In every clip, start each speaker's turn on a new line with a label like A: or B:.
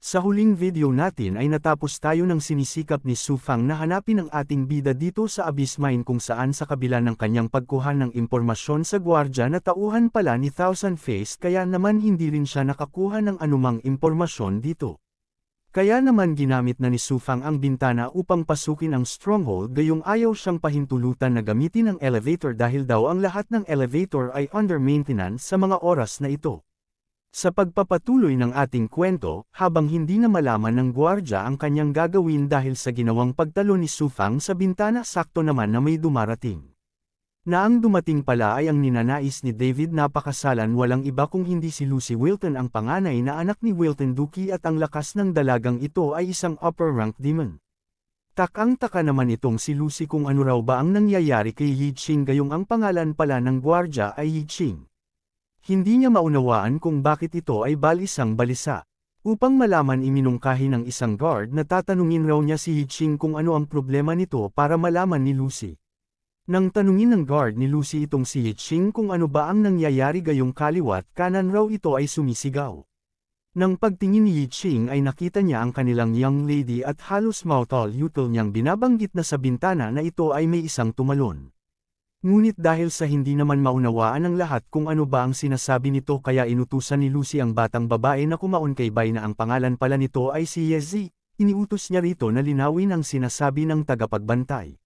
A: Sa huling video natin ay natapos tayo ng sinisikap ni Su Fang na hanapin ang ating bida dito sa Abyss Mine kung saan sa kabila ng kanyang pagkuha ng impormasyon sa gwardya na tauhan pala ni Thousand Face kaya naman hindi rin siya nakakuha ng anumang impormasyon dito. Kaya naman ginamit na ni Su Fang ang bintana upang pasukin ang stronghold gayong ayaw siyang pahintulutan na gamitin ang elevator dahil daw ang lahat ng elevator ay under maintenance sa mga oras na ito. Sa pagpapatuloy ng ating kwento, habang hindi na malaman ng gwardya ang kanyang gagawin dahil sa ginawang pagtalo ni Sufang sa bintana sakto naman na may dumarating. Na ang dumating pala ay ang ninanais ni David napakasalan walang iba kung hindi si Lucy Wilton ang panganay na anak ni Wilton Duki at ang lakas ng dalagang ito ay isang upper rank demon. Takang-taka naman itong si Lucy kung ano raw ba ang nangyayari kay Yi Ching gayong ang pangalan pala ng gwardya ay Yi Ching. Hindi niya maunawaan kung bakit ito ay balisang balisa. Upang malaman iminungkahi ng isang guard na tatanungin raw niya si Hiching kung ano ang problema nito para malaman ni Lucy. Nang tanungin ng guard ni Lucy itong si Hiching kung ano ba ang nangyayari gayong kaliwat kanan raw ito ay sumisigaw. Nang pagtingin ni Yiching ay nakita niya ang kanilang young lady at halos mautol yutul niyang binabanggit na sa bintana na ito ay may isang tumalon. Ngunit dahil sa hindi naman maunawaan ng lahat kung ano ba ang sinasabi nito kaya inutusan ni Lucy ang batang babae na kumaon kay Bay na ang pangalan pala nito ay si Yezi, iniutos niya rito na linawin ang sinasabi ng tagapagbantay.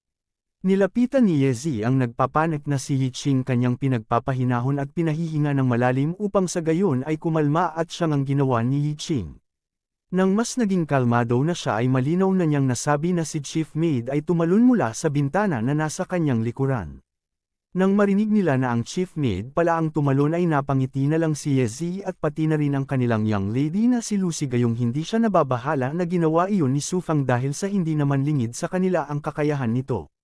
A: Nilapitan ni Yezi ang nagpapanik na si Yiching kanyang pinagpapahinahon at pinahihinga ng malalim upang sa gayon ay kumalma at siyang ang ginawa ni Yiching. Nang mas naging kalmado na siya ay malinaw na niyang nasabi na si Chief Maid ay tumalon mula sa bintana na nasa kanyang likuran. Nang marinig nila na ang chief maid pala ang tumalon ay napangiti na lang si Yezi at pati na rin ang kanilang young lady na si Lucy gayong hindi siya nababahala na ginawa iyon ni Sufang dahil sa hindi naman lingid sa kanila ang kakayahan nito.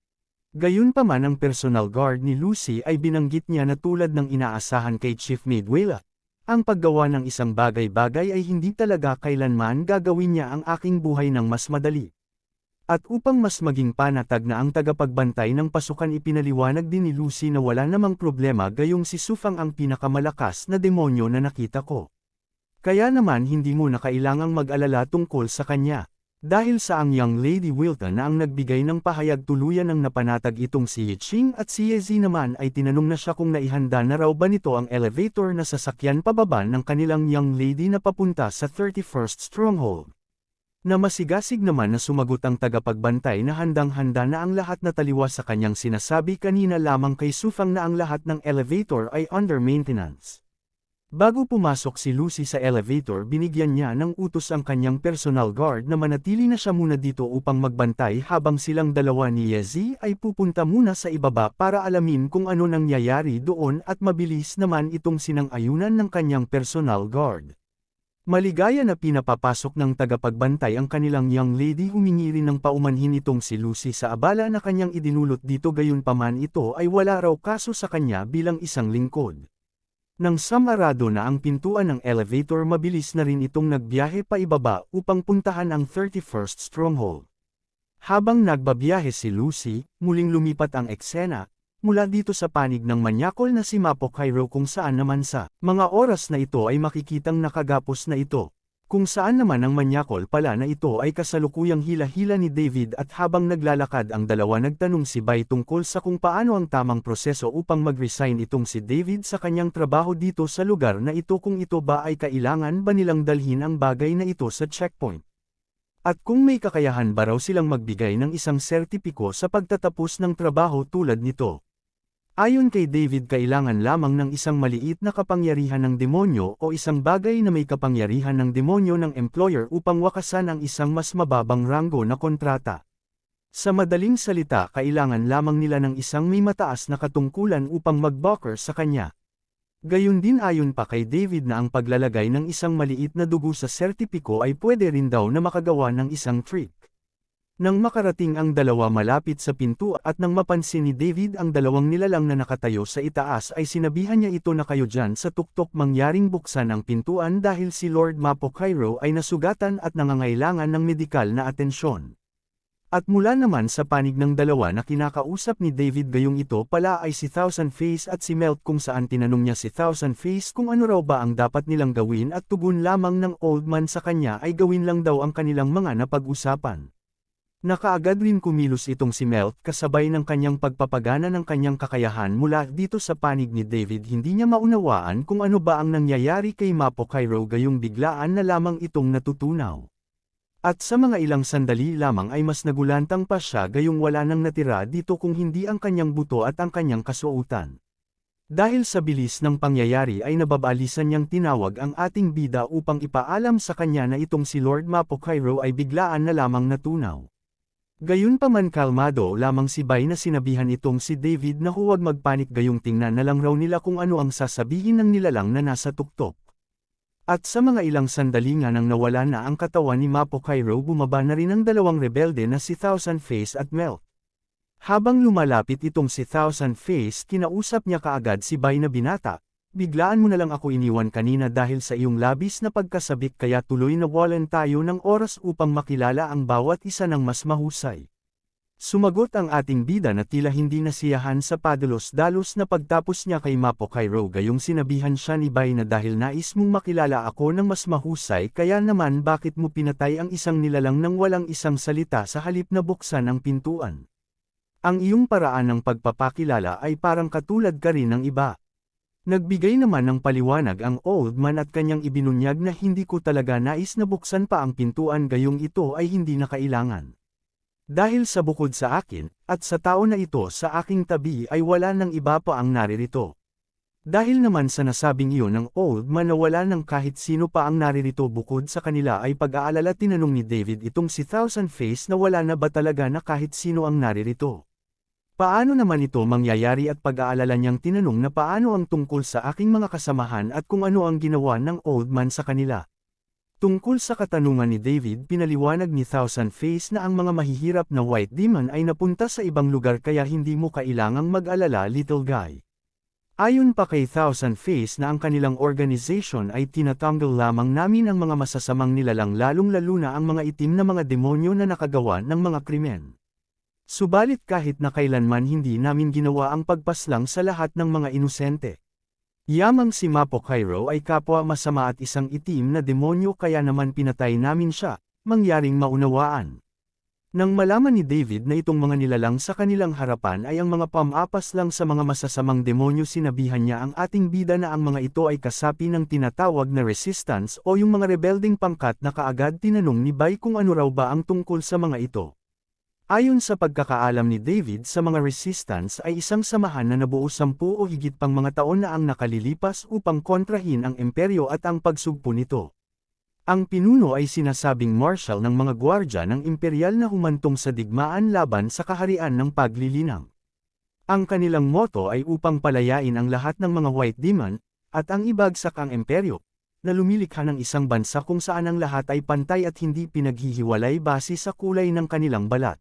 A: Gayunpaman ang personal guard ni Lucy ay binanggit niya na tulad ng inaasahan kay Chief Maid Wela. Ang paggawa ng isang bagay-bagay ay hindi talaga kailanman gagawin niya ang aking buhay ng mas madali. At upang mas maging panatag na ang tagapagbantay ng pasukan ipinaliwanag din ni Lucy na wala namang problema gayong si Sufang ang pinakamalakas na demonyo na nakita ko. Kaya naman hindi mo na kailangang mag-alala tungkol sa kanya. Dahil sa ang young Lady Wilton na ang nagbigay ng pahayag tuluyan ng napanatag itong si Yiching at si Yezi naman ay tinanong na siya kung naihanda na raw ba nito ang elevator na sasakyan pababa ng kanilang young lady na papunta sa 31st Stronghold. Na masigasig naman na sumagot ang tagapagbantay na handang-handa na ang lahat na taliwas sa kanyang sinasabi kanina lamang kay Sufang na ang lahat ng elevator ay under maintenance. Bago pumasok si Lucy sa elevator binigyan niya ng utos ang kanyang personal guard na manatili na siya muna dito upang magbantay habang silang dalawa ni Yezi ay pupunta muna sa ibaba para alamin kung ano nangyayari doon at mabilis naman itong sinang-ayunan ng kanyang personal guard. Maligaya na pinapapasok ng tagapagbantay ang kanilang young lady humingi rin ng paumanhin itong si Lucy sa abala na kanyang idinulot dito gayon paman ito ay wala raw kaso sa kanya bilang isang lingkod. Nang samarado na ang pintuan ng elevator mabilis na rin itong nagbiyahe pa ibaba upang puntahan ang 31st Stronghold. Habang nagbabiyahe si Lucy, muling lumipat ang eksena, Mula dito sa panig ng manyakol na si Mapo Cairo kung saan naman sa mga oras na ito ay makikitang nakagapos na ito. Kung saan naman ang manyakol pala na ito ay kasalukuyang hila-hila ni David at habang naglalakad ang dalawa nagtanong si Bay tungkol sa kung paano ang tamang proseso upang mag-resign itong si David sa kanyang trabaho dito sa lugar na ito kung ito ba ay kailangan ba nilang dalhin ang bagay na ito sa checkpoint. At kung may kakayahan ba raw silang magbigay ng isang sertipiko sa pagtatapos ng trabaho tulad nito. Ayon kay David kailangan lamang ng isang maliit na kapangyarihan ng demonyo o isang bagay na may kapangyarihan ng demonyo ng employer upang wakasan ang isang mas mababang ranggo na kontrata. Sa madaling salita kailangan lamang nila ng isang may mataas na katungkulan upang mag-blocker sa kanya. Gayun din ayon pa kay David na ang paglalagay ng isang maliit na dugo sa sertipiko ay pwede rin daw na makagawa ng isang trick. Nang makarating ang dalawa malapit sa pinto at nang mapansin ni David ang dalawang nilalang na nakatayo sa itaas ay sinabihan niya ito na kayo dyan sa tuktok mangyaring buksan ang pintuan dahil si Lord Mapo Cairo ay nasugatan at nangangailangan ng medikal na atensyon. At mula naman sa panig ng dalawa na kinakausap ni David gayong ito pala ay si Thousand Face at si Melt kung saan tinanong niya si Thousand Face kung ano raw ba ang dapat nilang gawin at tugon lamang ng old man sa kanya ay gawin lang daw ang kanilang mga napag-usapan. Nakaagad rin kumilos itong si Melt kasabay ng kanyang pagpapagana ng kanyang kakayahan mula dito sa panig ni David hindi niya maunawaan kung ano ba ang nangyayari kay Mapo Cairo gayong biglaan na lamang itong natutunaw. At sa mga ilang sandali lamang ay mas nagulantang pa siya gayong wala nang natira dito kung hindi ang kanyang buto at ang kanyang kasuotan. Dahil sa bilis ng pangyayari ay nababalisan niyang tinawag ang ating bida upang ipaalam sa kanya na itong si Lord Mapo Cairo ay biglaan na lamang natunaw. Gayunpaman kalmado lamang si Bay na sinabihan itong si David na huwag magpanik gayong tingnan na lang raw nila kung ano ang sasabihin ng nilalang na nasa tuktok. At sa mga ilang sandali nga nang nawala na ang katawan ni Mapo Cairo bumaba na rin ang dalawang rebelde na si Thousand Face at Melt. Habang lumalapit itong si Thousand Face kinausap niya kaagad si Bay na binata, biglaan mo na lang ako iniwan kanina dahil sa iyong labis na pagkasabik kaya tuloy na walan tayo ng oras upang makilala ang bawat isa ng mas mahusay. Sumagot ang ating bida na tila hindi nasiyahan sa padalos-dalos na pagtapos niya kay Mapo Cairo gayong sinabihan siya ni Bay na dahil nais mong makilala ako ng mas mahusay kaya naman bakit mo pinatay ang isang nilalang nang walang isang salita sa halip na buksan ang pintuan. Ang iyong paraan ng pagpapakilala ay parang katulad ka rin ng iba. Nagbigay naman ng paliwanag ang old man at kanyang ibinunyag na hindi ko talaga nais na buksan pa ang pintuan gayong ito ay hindi na kailangan. Dahil sa bukod sa akin, at sa tao na ito sa aking tabi ay wala nang iba pa ang naririto. Dahil naman sa nasabing iyon ng old man na wala nang kahit sino pa ang naririto bukod sa kanila ay pag-aalala tinanong ni David itong si Thousand Face na wala na ba talaga na kahit sino ang naririto. Paano naman ito mangyayari at pag-aalala niyang tinanong na paano ang tungkol sa aking mga kasamahan at kung ano ang ginawa ng old man sa kanila. Tungkol sa katanungan ni David pinaliwanag ni Thousand Face na ang mga mahihirap na white demon ay napunta sa ibang lugar kaya hindi mo kailangang mag-alala little guy. Ayon pa kay Thousand Face na ang kanilang organization ay tinatanggal lamang namin ang mga masasamang nilalang lalong-lalo na ang mga itim na mga demonyo na nakagawa ng mga krimen. Subalit kahit na kailanman hindi namin ginawa ang pagpaslang sa lahat ng mga inosente. Yamang si Mapo Cairo ay kapwa masama at isang itim na demonyo kaya naman pinatay namin siya, mangyaring maunawaan. Nang malaman ni David na itong mga nilalang sa kanilang harapan ay ang mga pamapas lang sa mga masasamang demonyo sinabihan niya ang ating bida na ang mga ito ay kasapi ng tinatawag na resistance o yung mga rebelding pangkat na kaagad tinanong ni Bay kung ano raw ba ang tungkol sa mga ito. Ayon sa pagkakaalam ni David sa mga resistance ay isang samahan na nabuo sampu o higit pang mga taon na ang nakalilipas upang kontrahin ang imperyo at ang pagsugpo nito. Ang pinuno ay sinasabing marshal ng mga gwardya ng imperial na humantong sa digmaan laban sa kaharian ng paglilinang. Ang kanilang moto ay upang palayain ang lahat ng mga white demon, at ang ibagsak ang imperyo, na lumilikha ng isang bansa kung saan ang lahat ay pantay at hindi pinaghihiwalay base sa kulay ng kanilang balat.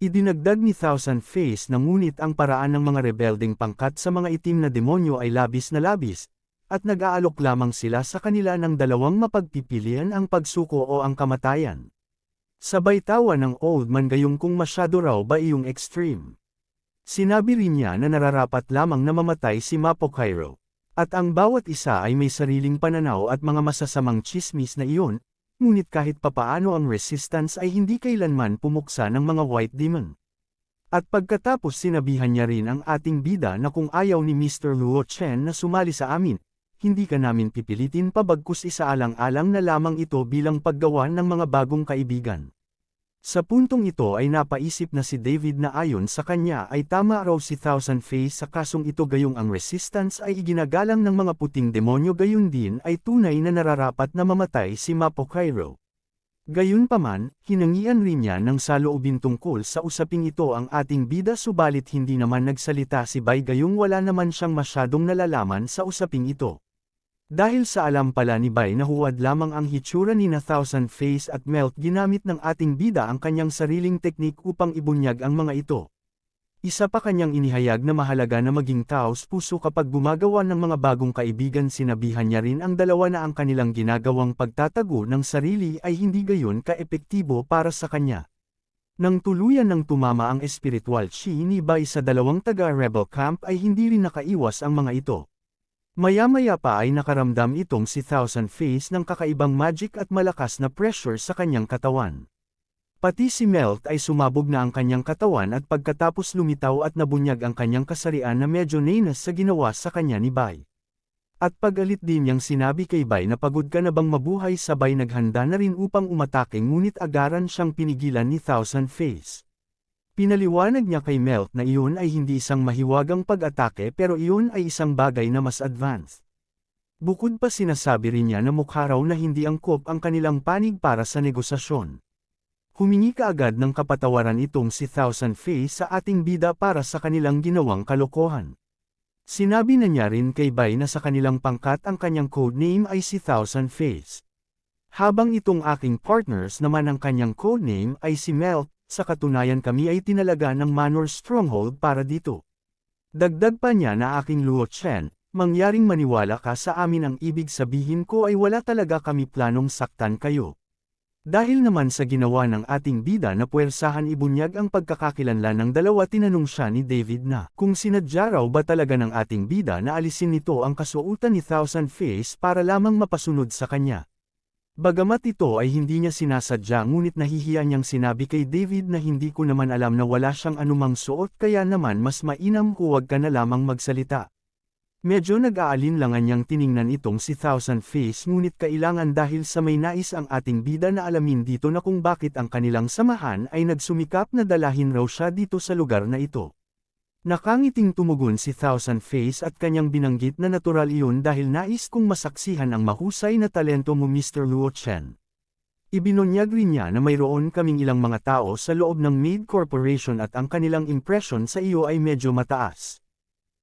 A: Idinagdag ni Thousand Face na ngunit ang paraan ng mga rebelding pangkat sa mga itim na demonyo ay labis na labis, at nag-aalok lamang sila sa kanila ng dalawang mapagpipilian ang pagsuko o ang kamatayan. Sabay tawa ng old man gayong kung masyado raw ba iyong extreme. Sinabi rin niya na nararapat lamang na mamatay si Mapo Cairo. At ang bawat isa ay may sariling pananaw at mga masasamang chismis na iyon, ngunit kahit papaano ang resistance ay hindi kailanman pumuksa ng mga white demon. At pagkatapos sinabihan niya rin ang ating bida na kung ayaw ni Mr. Luo Chen na sumali sa amin, hindi ka namin pipilitin pabagkus isaalang-alang na lamang ito bilang paggawa ng mga bagong kaibigan. Sa puntong ito ay napaisip na si David na ayon sa kanya ay tama raw si Thousand Face sa kasong ito gayong ang resistance ay iginagalang ng mga puting demonyo gayon din ay tunay na nararapat na mamatay si Mapo Cairo. Gayunpaman, hinangian rin niya ng saloobin tungkol sa usaping ito ang ating bida subalit hindi naman nagsalita si Bay gayong wala naman siyang masyadong nalalaman sa usaping ito. Dahil sa alam pala ni Bay na huwad lamang ang hitsura ni na Thousand Face at Melt ginamit ng ating bida ang kanyang sariling teknik upang ibunyag ang mga ito. Isa pa kanyang inihayag na mahalaga na maging taos puso kapag gumagawa ng mga bagong kaibigan sinabihan niya rin ang dalawa na ang kanilang ginagawang pagtatago ng sarili ay hindi gayon ka-epektibo para sa kanya. Nang tuluyan ng tumama ang espiritual chi ni Bai sa dalawang taga-rebel camp ay hindi rin nakaiwas ang mga ito. Maya-maya pa ay nakaramdam itong si Thousand Face ng kakaibang magic at malakas na pressure sa kanyang katawan. Pati si Melt ay sumabog na ang kanyang katawan at pagkatapos lumitaw at nabunyag ang kanyang kasarian na medyo nainas sa ginawa sa kanya ni Bai. At pagalit din niyang sinabi kay Bai na pagod ka na bang mabuhay sabay naghanda na rin upang umatake ngunit agaran siyang pinigilan ni Thousand Face. Pinaliwanag niya kay Melt na iyon ay hindi isang mahiwagang pag-atake pero iyon ay isang bagay na mas advanced. Bukod pa sinasabi rin niya na mukha raw na hindi angkop ang kanilang panig para sa negosasyon. Humingi kaagad ng kapatawaran itong si Thousand Face sa ating bida para sa kanilang ginawang kalokohan. Sinabi na niya rin kay Bai na sa kanilang pangkat ang kanyang codename ay si Thousand Face. Habang itong aking partners naman ang kanyang codename ay si Melt, sa katunayan kami ay tinalaga ng Manor Stronghold para dito. Dagdag pa niya na aking Luo Chen, mangyaring maniwala ka sa amin ang ibig sabihin ko ay wala talaga kami planong saktan kayo. Dahil naman sa ginawa ng ating bida na puwersahan ibunyag ang pagkakakilanlan ng dalawa tinanong siya ni David na kung sinadya raw ba talaga ng ating bida na alisin nito ang kasuotan ni Thousand Face para lamang mapasunod sa kanya. Bagamat ito ay hindi niya sinasadya ngunit nahihiya niyang sinabi kay David na hindi ko naman alam na wala siyang anumang suot kaya naman mas mainam huwag ka na lamang magsalita. Medyo nag-aalinlangan niyang tiningnan itong si Thousand Face ngunit kailangan dahil sa may nais ang ating bida na alamin dito na kung bakit ang kanilang samahan ay nagsumikap na dalahin raw siya dito sa lugar na ito. Nakangiting tumugon si Thousand Face at kanyang binanggit na natural iyon dahil nais kong masaksihan ang mahusay na talento mo Mr. Luo Chen. Ibinunyag rin niya na mayroon kaming ilang mga tao sa loob ng Maid Corporation at ang kanilang impression sa iyo ay medyo mataas.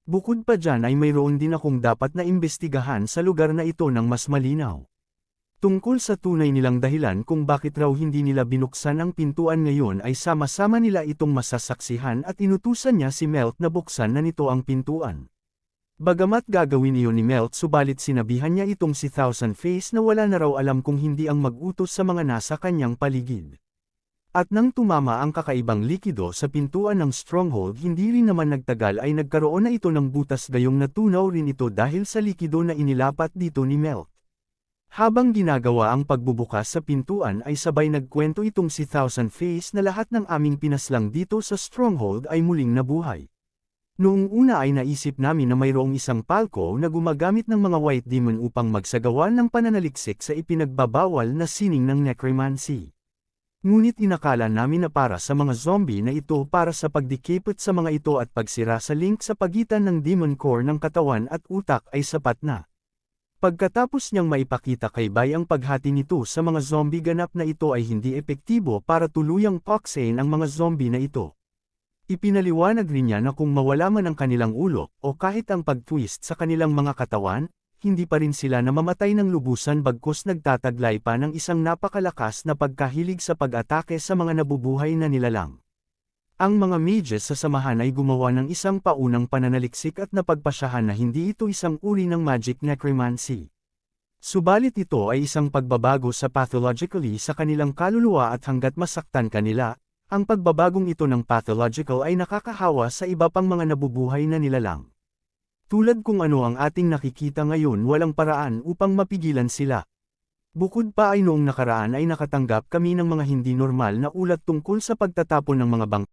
A: Bukod pa dyan ay mayroon din akong dapat na imbestigahan sa lugar na ito ng mas malinaw. Tungkol sa tunay nilang dahilan kung bakit raw hindi nila binuksan ang pintuan ngayon ay sama-sama nila itong masasaksihan at inutusan niya si Melt na buksan na nito ang pintuan. Bagamat gagawin iyon ni Melt subalit sinabihan niya itong si Thousand Face na wala na raw alam kung hindi ang mag-utos sa mga nasa kanyang paligid. At nang tumama ang kakaibang likido sa pintuan ng stronghold hindi rin naman nagtagal ay nagkaroon na ito ng butas gayong natunaw rin ito dahil sa likido na inilapat dito ni Melt. Habang ginagawa ang pagbubukas sa pintuan ay sabay nagkwento itong si Thousand Face na lahat ng aming pinaslang dito sa stronghold ay muling nabuhay. Noong una ay naisip namin na mayroong isang palko na gumagamit ng mga white demon upang magsagawa ng pananaliksik sa ipinagbabawal na sining ng necromancy. Ngunit inakala namin na para sa mga zombie na ito para sa pagdikipot sa mga ito at pagsira sa link sa pagitan ng demon core ng katawan at utak ay sapat na. Pagkatapos niyang maipakita kay Bay ang paghati nito sa mga zombie ganap na ito ay hindi epektibo para tuluyang paksain ang mga zombie na ito. Ipinaliwanag rin niya na kung mawala man ang kanilang ulo o kahit ang pag-twist sa kanilang mga katawan, hindi pa rin sila namamatay ng lubusan bagkus nagtataglay pa ng isang napakalakas na pagkahilig sa pag-atake sa mga nabubuhay na nilalang. Ang mga mages sa samahan ay gumawa ng isang paunang pananaliksik at napagpasyahan na hindi ito isang uri ng magic necromancy. Subalit ito ay isang pagbabago sa pathologically sa kanilang kaluluwa at hanggat masaktan kanila, ang pagbabagong ito ng pathological ay nakakahawa sa iba pang mga nabubuhay na nilalang. Tulad kung ano ang ating nakikita ngayon walang paraan upang mapigilan sila. Bukod pa ay noong nakaraan ay nakatanggap kami ng mga hindi normal na ulat tungkol sa pagtatapon ng mga bang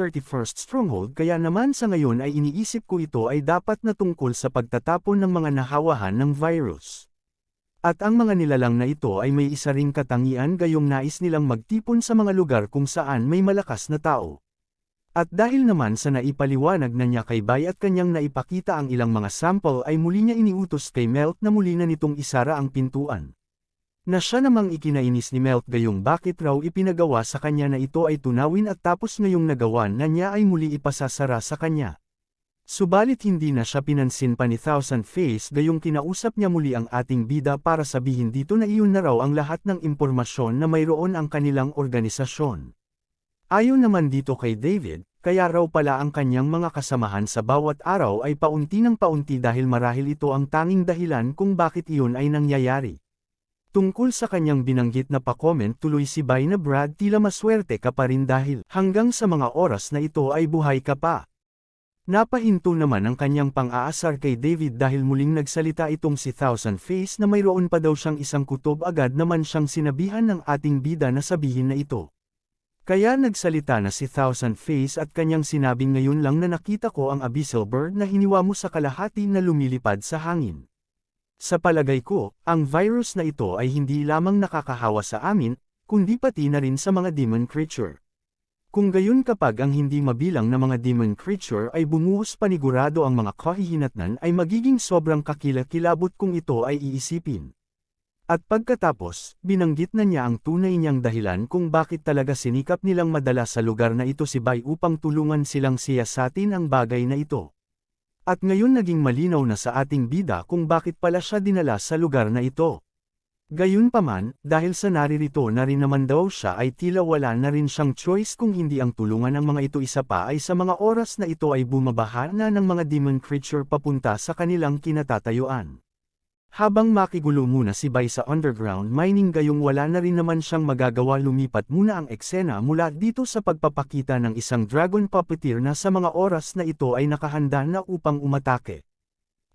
A: 31st Stronghold kaya naman sa ngayon ay iniisip ko ito ay dapat na tungkol sa pagtatapon ng mga nahawahan ng virus. At ang mga nilalang na ito ay may isa ring katangian gayong nais nilang magtipon sa mga lugar kung saan may malakas na tao. At dahil naman sa naipaliwanag na niya kay Bay at kanyang naipakita ang ilang mga sample ay muli niya iniutos kay Melt na muli na nitong isara ang pintuan. Na siya namang ikinainis ni Melt gayong bakit raw ipinagawa sa kanya na ito ay tunawin at tapos ngayong nagawan na niya ay muli ipasasara sa kanya. Subalit hindi na siya pinansin pa ni Thousand Face gayong kinausap niya muli ang ating bida para sabihin dito na iyon na raw ang lahat ng impormasyon na mayroon ang kanilang organisasyon. Ayon naman dito kay David, kaya raw pala ang kanyang mga kasamahan sa bawat araw ay paunti ng paunti dahil marahil ito ang tanging dahilan kung bakit iyon ay nangyayari. Tungkol sa kanyang binanggit na pa-comment tuloy si Bay na Brad tila maswerte ka pa rin dahil hanggang sa mga oras na ito ay buhay ka pa. Napahinto naman ang kanyang pang-aasar kay David dahil muling nagsalita itong si Thousand Face na mayroon pa daw siyang isang kutob agad naman siyang sinabihan ng ating bida na sabihin na ito. Kaya nagsalita na si Thousand Face at kanyang sinabing ngayon lang na nakita ko ang abyssal bird na hiniwa mo sa kalahati na lumilipad sa hangin. Sa palagay ko, ang virus na ito ay hindi lamang nakakahawa sa amin, kundi pati na rin sa mga demon creature. Kung gayon kapag ang hindi mabilang na mga demon creature ay bumuhos panigurado ang mga kahihinatnan ay magiging sobrang kakilakilabot kung ito ay iisipin. At pagkatapos, binanggit na niya ang tunay niyang dahilan kung bakit talaga sinikap nilang madala sa lugar na ito si Bai upang tulungan silang siyasatin ang bagay na ito. At ngayon naging malinaw na sa ating bida kung bakit pala siya dinala sa lugar na ito. Gayunpaman, dahil sa naririto na rin naman daw siya ay tila wala na rin siyang choice kung hindi ang tulungan ng mga ito isa pa ay sa mga oras na ito ay bumabaha na ng mga demon creature papunta sa kanilang kinatatayuan. Habang makigulo muna si Bai sa underground mining gayong wala na rin naman siyang magagawa lumipat muna ang eksena mula dito sa pagpapakita ng isang dragon puppeteer na sa mga oras na ito ay nakahanda na upang umatake.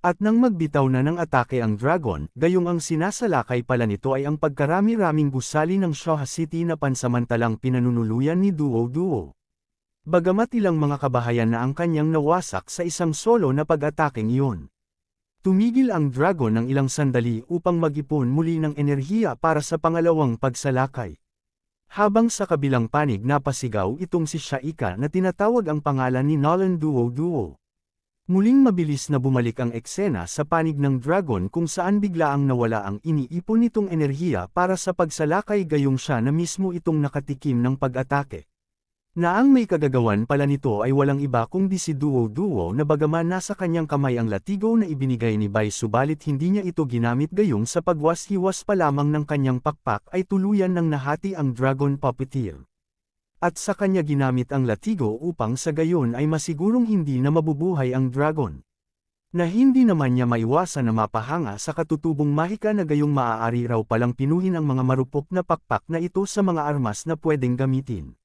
A: At nang magbitaw na ng atake ang dragon, gayong ang sinasalakay pala nito ay ang pagkarami-raming gusali ng Shaha City na pansamantalang pinanunuluyan ni Duo Duo. Bagamat ilang mga kabahayan na ang kanyang nawasak sa isang solo na pag-atakeng iyon. Tumigil ang dragon ng ilang sandali upang mag-ipon muli ng enerhiya para sa pangalawang pagsalakay. Habang sa kabilang panig napasigaw itong si Shaika na tinatawag ang pangalan ni Nolan Duo Duo. Muling mabilis na bumalik ang eksena sa panig ng dragon kung saan biglaang nawala ang iniipon nitong enerhiya para sa pagsalakay gayong siya na mismo itong nakatikim ng pag-atake. Na ang may kagagawan pala nito ay walang iba kundi si Duo Duo na bagaman nasa kanyang kamay ang latigo na ibinigay ni Bai subalit hindi niya ito ginamit gayong sa pagwas-hiwas pa lamang ng kanyang pakpak ay tuluyan ng nahati ang Dragon Puppeteer. At sa kanya ginamit ang latigo upang sa gayon ay masigurong hindi na mabubuhay ang dragon. Na hindi naman niya maiwasan na mapahanga sa katutubong mahika na gayong maaari raw palang pinuhin ang mga marupok na pakpak na ito sa mga armas na pwedeng gamitin.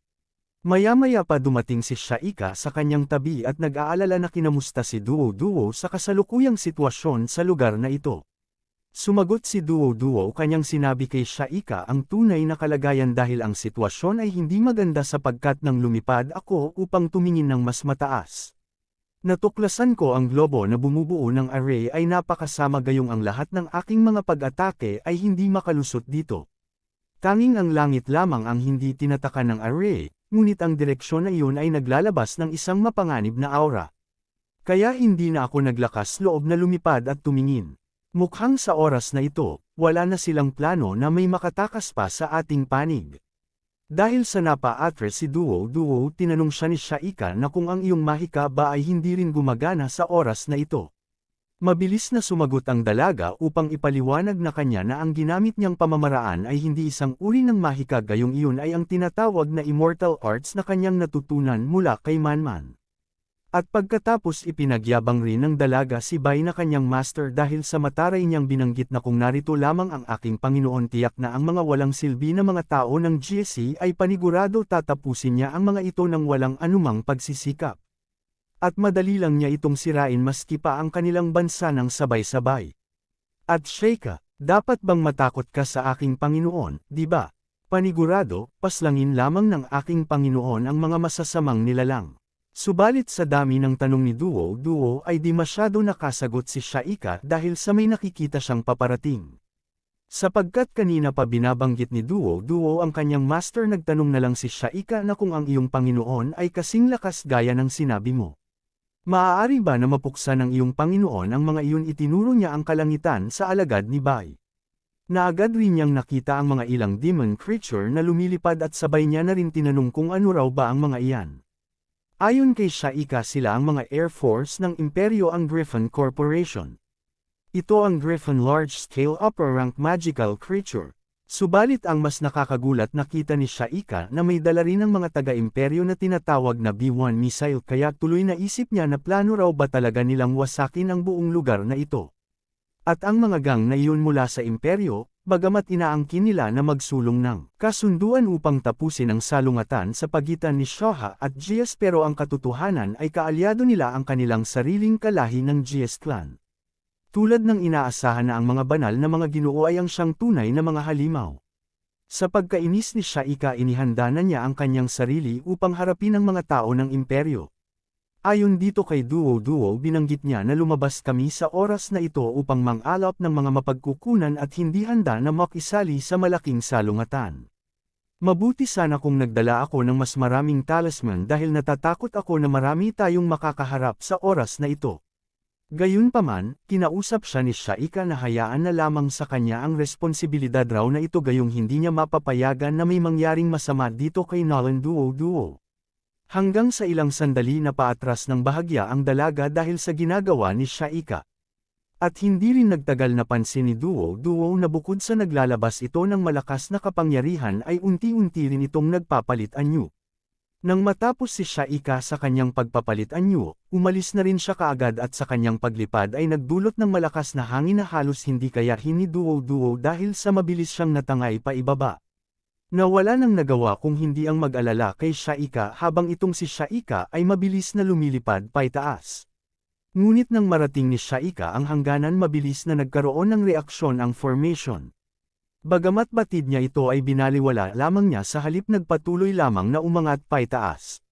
A: Maya-maya pa dumating si Shaika sa kanyang tabi at nag-aalala na kinamusta si Duo Duo sa kasalukuyang sitwasyon sa lugar na ito. Sumagot si Duo Duo kanyang sinabi kay Shaika ang tunay na kalagayan dahil ang sitwasyon ay hindi maganda sapagkat nang lumipad ako upang tumingin ng mas mataas. Natuklasan ko ang globo na bumubuo ng array ay napakasama gayong ang lahat ng aking mga pag-atake ay hindi makalusot dito. Tanging ang langit lamang ang hindi tinataka ng array, ngunit ang direksyon na iyon ay naglalabas ng isang mapanganib na aura. Kaya hindi na ako naglakas loob na lumipad at tumingin. Mukhang sa oras na ito, wala na silang plano na may makatakas pa sa ating panig. Dahil sa napa-atres si Duo Duo tinanong siya ni Shaika na kung ang iyong mahika ba ay hindi rin gumagana sa oras na ito. Mabilis na sumagot ang dalaga upang ipaliwanag na kanya na ang ginamit niyang pamamaraan ay hindi isang uri ng mahika gayong iyon ay ang tinatawag na immortal arts na kanyang natutunan mula kay Manman. At pagkatapos ipinagyabang rin ng dalaga si Bai na kanyang master dahil sa mataray niyang binanggit na kung narito lamang ang aking Panginoon tiyak na ang mga walang silbi na mga tao ng GSC ay panigurado tatapusin niya ang mga ito ng walang anumang pagsisikap. At madali lang niya itong sirain maski pa ang kanilang bansa ng sabay-sabay. At Sheikah, dapat bang matakot ka sa aking Panginoon, di ba? Panigurado, paslangin lamang ng aking Panginoon ang mga masasamang nilalang. Subalit sa dami ng tanong ni Duo Duo ay di masyado nakasagot si Shaika dahil sa may nakikita siyang paparating. Sapagkat kanina pa binabanggit ni Duo Duo ang kanyang master nagtanong na lang si Shaika na kung ang iyong Panginoon ay kasing lakas gaya ng sinabi mo. Maaari ba na mapuksa ng iyong Panginoon ang mga iyon itinuro niya ang kalangitan sa alagad ni Bai? Naagad rin niyang nakita ang mga ilang demon creature na lumilipad at sabay niya na rin tinanong kung ano raw ba ang mga iyan. Ayon kay Shaika sila ang mga Air Force ng Imperyo ang Griffin Corporation. Ito ang Griffin large-scale upper-rank magical creature. Subalit ang mas nakakagulat nakita ni Shaika na may dala rin ng mga taga-imperyo na tinatawag na B-1 missile kaya tuloy na isip niya na plano raw ba talaga nilang wasakin ang buong lugar na ito. At ang mga gang na iyon mula sa imperyo, bagamat inaangkin nila na magsulong ng kasunduan upang tapusin ang salungatan sa pagitan ni Shoha at GS pero ang katotohanan ay kaalyado nila ang kanilang sariling kalahi ng GS clan. Tulad ng inaasahan na ang mga banal na mga ginoo ay ang siyang tunay na mga halimaw. Sa pagkainis ni Shaika inihanda na niya ang kanyang sarili upang harapin ang mga tao ng imperyo. Ayon dito kay Duo Duo binanggit niya na lumabas kami sa oras na ito upang mang-alap ng mga mapagkukunan at hindi handa na makisali sa malaking salungatan. Mabuti sana kung nagdala ako ng mas maraming talisman dahil natatakot ako na marami tayong makakaharap sa oras na ito. Gayunpaman, kinausap siya ni Shaika na hayaan na lamang sa kanya ang responsibilidad raw na ito gayong hindi niya mapapayagan na may mangyaring masama dito kay Nolan Duo Duo. Hanggang sa ilang sandali na paatras ng bahagya ang dalaga dahil sa ginagawa ni Shaika. At hindi rin nagtagal na pansin ni Duo Duo na bukod sa naglalabas ito ng malakas na kapangyarihan ay unti-unti rin itong nagpapalit anyo. Nang matapos si Shaika sa kanyang pagpapalit anyo, umalis na rin siya kaagad at sa kanyang paglipad ay nagdulot ng malakas na hangin na halos hindi kayahin ni Duo Duo dahil sa mabilis siyang natangay pa ibaba. Nawala nang nagawa kung hindi ang mag-alala kay Shaika habang itong si Shaika ay mabilis na lumilipad paitaas. Ngunit nang marating ni Shaika ang hangganan mabilis na nagkaroon ng reaksyon ang formation. Bagamat batid niya ito ay binaliwala lamang niya sa halip nagpatuloy lamang na umangat paitaas.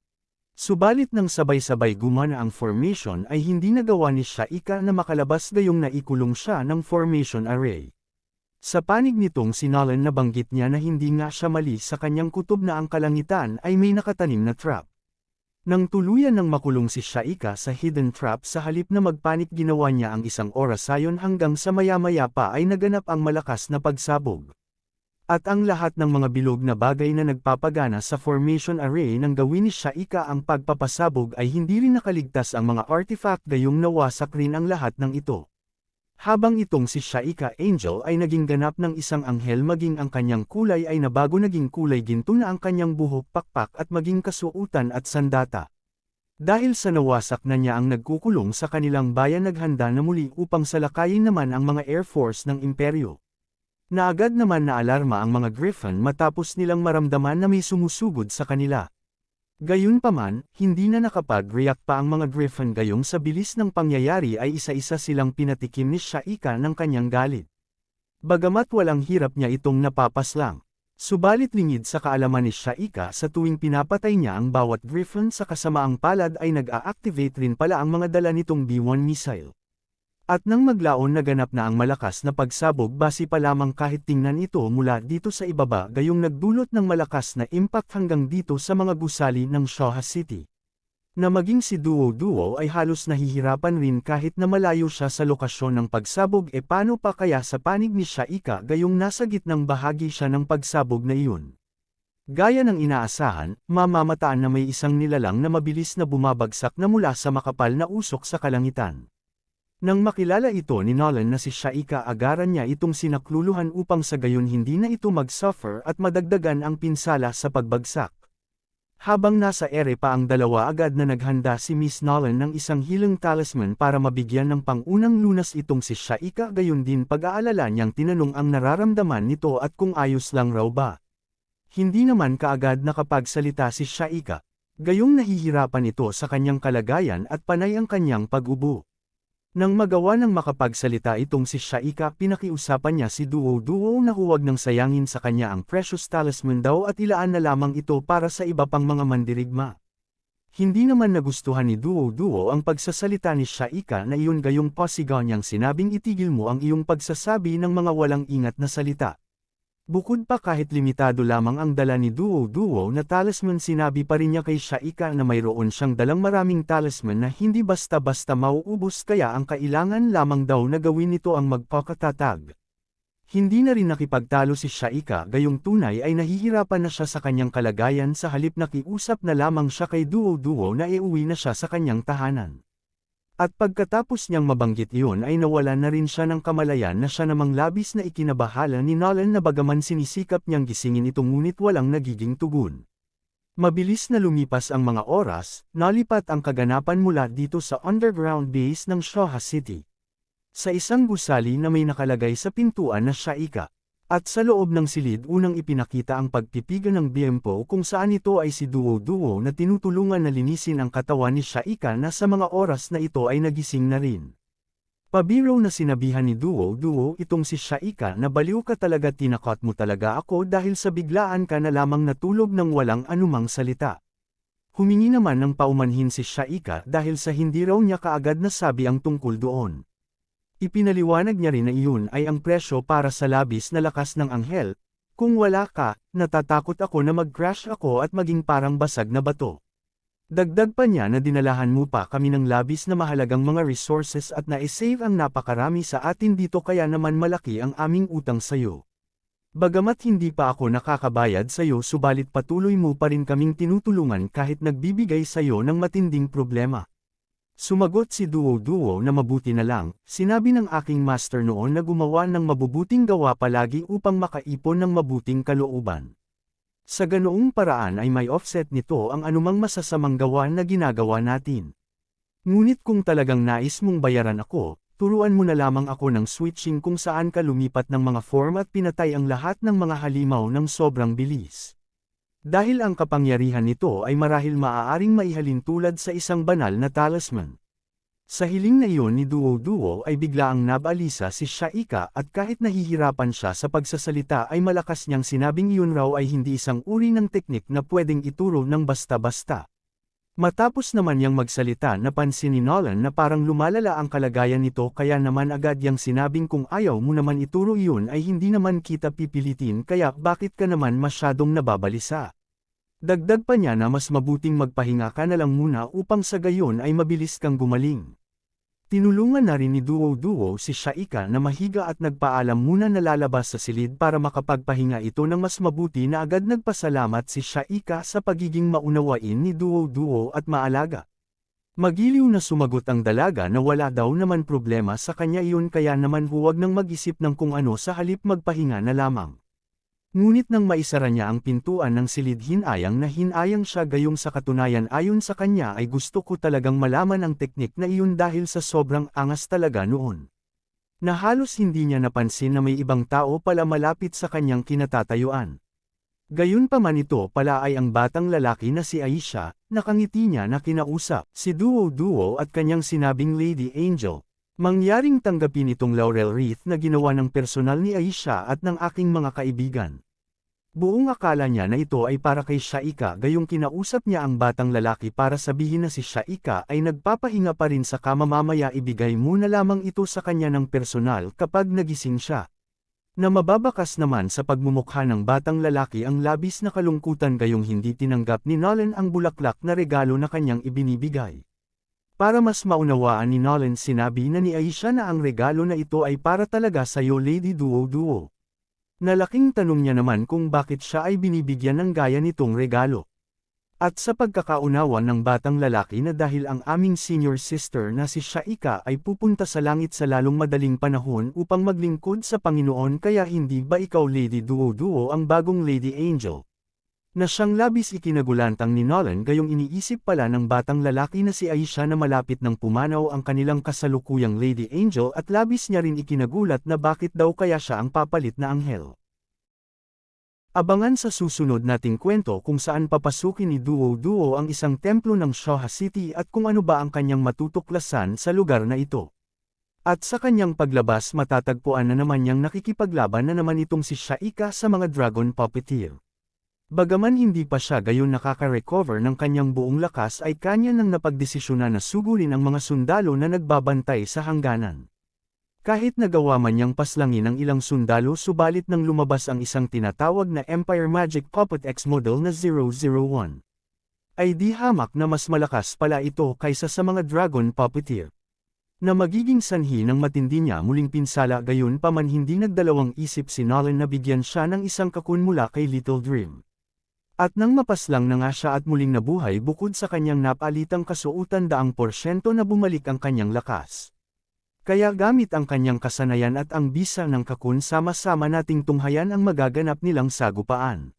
A: Subalit nang sabay-sabay gumana ang formation ay hindi nagawa ni Shaika na makalabas gayong naikulong siya ng formation array. Sa panig nitong sinalan na banggit niya na hindi nga siya mali sa kanyang kutob na ang kalangitan ay may nakatanim na trap. Nang tuluyan ng makulong si Shaika sa hidden trap sa halip na magpanik ginawa niya ang isang orasayon hanggang sa maya-maya pa ay naganap ang malakas na pagsabog. At ang lahat ng mga bilog na bagay na nagpapagana sa formation array nang gawin ni Shaika ang pagpapasabog ay hindi rin nakaligtas ang mga artifact gayong nawasak rin ang lahat ng ito. Habang itong si Shaika Angel ay naging ganap ng isang anghel maging ang kanyang kulay ay nabago naging kulay ginto na ang kanyang buhok pakpak at maging kasuutan at sandata. Dahil sa nawasak na niya ang nagkukulong sa kanilang bayan naghanda na muli upang salakayin naman ang mga Air Force ng Imperyo. Naagad naman na alarma ang mga Griffin matapos nilang maramdaman na may sumusugod sa kanila. Gayunpaman, hindi na nakapag-react pa ang mga Griffin gayong sa bilis ng pangyayari ay isa-isa silang pinatikim ni Shaika ng kanyang galit. Bagamat walang hirap niya itong napapaslang. Subalit lingid sa kaalaman ni Shaika sa tuwing pinapatay niya ang bawat Griffin sa kasamaang palad ay nag-a-activate rin pala ang mga dala nitong B-1 missile. At nang maglaon naganap na ang malakas na pagsabog base pa lamang kahit tingnan ito mula dito sa ibaba gayong nagdulot ng malakas na impact hanggang dito sa mga gusali ng Shaha City. Na maging si Duo Duo ay halos nahihirapan rin kahit na malayo siya sa lokasyon ng pagsabog e paano pa kaya sa panig ni Shaika gayong nasa gitnang bahagi siya ng pagsabog na iyon. Gaya ng inaasahan, mamamataan na may isang nilalang na mabilis na bumabagsak na mula sa makapal na usok sa kalangitan. Nang makilala ito ni Nolan na si Shaika agaran niya itong sinakluluhan upang sa gayon hindi na ito mag-suffer at madagdagan ang pinsala sa pagbagsak. Habang nasa ere pa ang dalawa agad na naghanda si Miss Nolan ng isang hilang talisman para mabigyan ng pangunang lunas itong si Shaika gayon din pag-aalala niyang tinanong ang nararamdaman nito at kung ayos lang raw ba. Hindi naman kaagad nakapagsalita si Shaika. Gayong nahihirapan ito sa kanyang kalagayan at panay ang kanyang pag-ubo. Nang magawa ng makapagsalita itong si Shaika pinakiusapan niya si Duo Duo na huwag nang sayangin sa kanya ang precious talisman daw at ilaan na lamang ito para sa iba pang mga mandirigma. Hindi naman nagustuhan ni Duo Duo ang pagsasalita ni Shaika na iyon gayong posigaw niyang sinabing itigil mo ang iyong pagsasabi ng mga walang ingat na salita. Bukod pa kahit limitado lamang ang dala ni Duo Duo na talisman sinabi pa rin niya kay Shaika na mayroon siyang dalang maraming talisman na hindi basta-basta mauubos kaya ang kailangan lamang daw na gawin nito ang magpakatatag. Hindi na rin nakipagtalo si Shaika gayong tunay ay nahihirapan na siya sa kanyang kalagayan sa halip na kiusap na lamang siya kay Duo Duo na iuwi na siya sa kanyang tahanan. At pagkatapos niyang mabanggit iyon ay nawala na rin siya ng kamalayan na siya namang labis na ikinabahala ni Nolan na bagaman sinisikap niyang gisingin ito ngunit walang nagiging tugon. Mabilis na lumipas ang mga oras, nalipat ang kaganapan mula dito sa underground base ng Shoha City. Sa isang gusali na may nakalagay sa pintuan na Shaika. At sa loob ng silid unang ipinakita ang pagpipiga ng biyempo kung saan ito ay si Duo-Duo na tinutulungan na linisin ang katawan ni Shaika na sa mga oras na ito ay nagising na rin. Pabiro na sinabihan ni Duo-Duo itong si Shaika na baliw ka talaga tinakot mo talaga ako dahil sa biglaan ka na lamang natulog ng walang anumang salita. Humingi naman ng paumanhin si Shaika dahil sa hindi raw niya kaagad nasabi ang tungkol doon. Ipinaliwanag niya rin na iyon ay ang presyo para sa labis na lakas ng anghel, kung wala ka, natatakot ako na mag-crash ako at maging parang basag na bato. Dagdag pa niya na dinalahan mo pa kami ng labis na mahalagang mga resources at na-save ang napakarami sa atin dito kaya naman malaki ang aming utang sayo. Bagamat hindi pa ako nakakabayad sayo subalit patuloy mo pa rin kaming tinutulungan kahit nagbibigay sayo ng matinding problema. Sumagot si Duo-Duo na mabuti na lang, sinabi ng aking master noon na gumawa ng mabubuting gawa palagi upang makaipon ng mabuting kalooban. Sa ganoong paraan ay may offset nito ang anumang masasamang gawa na ginagawa natin. Ngunit kung talagang nais mong bayaran ako, turuan mo na lamang ako ng switching kung saan ka lumipat ng mga form at pinatay ang lahat ng mga halimaw ng sobrang bilis. Dahil ang kapangyarihan nito ay marahil maaaring maihalin tulad sa isang banal na talisman. Sa hiling na iyon ni Duo-Duo ay bigla ang nabalisa si Shaika at kahit nahihirapan siya sa pagsasalita ay malakas niyang sinabing iyon raw ay hindi isang uri ng teknik na pwedeng ituro ng basta-basta. Matapos naman niyang magsalita napansin ni Nolan na parang lumalala ang kalagayan nito kaya naman agad yang sinabing kung ayaw mo naman ituro iyon ay hindi naman kita pipilitin kaya bakit ka naman masyadong nababalisa. Dagdag pa niya na mas mabuting magpahinga ka na lang muna upang sa gayon ay mabilis kang gumaling. Tinulungan na rin ni Duo-Duo si Shaika na mahiga at nagpaalam muna na lalabas sa silid para makapagpahinga ito ng mas mabuti na agad nagpasalamat si Shaika sa pagiging maunawain ni Duo-Duo at maalaga. Magiliw na sumagot ang dalaga na wala daw naman problema sa kanya iyon kaya naman huwag nang mag-isip ng kung ano sa halip magpahinga na lamang. Ngunit nang maisara niya ang pintuan ng silid hinayang na hinayang siya gayong sa katunayan ayon sa kanya ay gusto ko talagang malaman ang teknik na iyon dahil sa sobrang angas talaga noon. Na halos hindi niya napansin na may ibang tao pala malapit sa kanyang kinatatayuan. Gayun pa man ito pala ay ang batang lalaki na si Aisha, nakangiti niya na kinausap, si Duo-Duo at kanyang sinabing Lady Angel. Mangyaring tanggapin itong laurel wreath na ginawa ng personal ni Aisha at ng aking mga kaibigan. Buong akala niya na ito ay para kay Shaika gayong kinausap niya ang batang lalaki para sabihin na si Shaika ay nagpapahinga pa rin sa kama mamaya ibigay mo na lamang ito sa kanya ng personal kapag nagising siya. Na mababakas naman sa pagmumukha ng batang lalaki ang labis na kalungkutan gayong hindi tinanggap ni Nolan ang bulaklak na regalo na kanyang ibinibigay. Para mas maunawaan ni Nolan sinabi na ni Aisha na ang regalo na ito ay para talaga sa iyo Lady Duo Duo. Nalaking tanong niya naman kung bakit siya ay binibigyan ng gaya nitong regalo. At sa pagkakaunawa ng batang lalaki na dahil ang aming senior sister na si Shaika ay pupunta sa langit sa lalong madaling panahon upang maglingkod sa Panginoon kaya hindi ba ikaw Lady Duo Duo ang bagong Lady Angel? Na siyang labis ikinagulantang ni Nolan gayong iniisip pala ng batang lalaki na si Aisha na malapit ng pumanaw ang kanilang kasalukuyang Lady Angel at labis niya rin ikinagulat na bakit daw kaya siya ang papalit na anghel. Abangan sa susunod nating kwento kung saan papasukin ni Duo Duo ang isang templo ng Shoha City at kung ano ba ang kanyang matutuklasan sa lugar na ito. At sa kanyang paglabas matatagpuan na naman niyang nakikipaglaban na naman itong si Shaika sa mga Dragon Puppeteer. Bagaman hindi pa siya gayon nakaka-recover ng kanyang buong lakas ay kanya nang napagdesisyonan na sugulin ang mga sundalo na nagbabantay sa hangganan. Kahit nagawa man niyang paslangin ang ilang sundalo subalit nang lumabas ang isang tinatawag na Empire Magic Puppet X model na 001. Ay di hamak na mas malakas pala ito kaysa sa mga Dragon Puppeteer. Na magiging sanhi ng matindi niya muling pinsala gayon pa man hindi nagdalawang isip si Nolan na bigyan siya ng isang kakun mula kay Little Dream. At nang mapaslang na nga siya at muling nabuhay bukod sa kanyang napalitang kasuutan daang porsyento na bumalik ang kanyang lakas. Kaya gamit ang kanyang kasanayan at ang bisa ng kakun sama-sama nating tunghayan ang magaganap nilang sagupaan.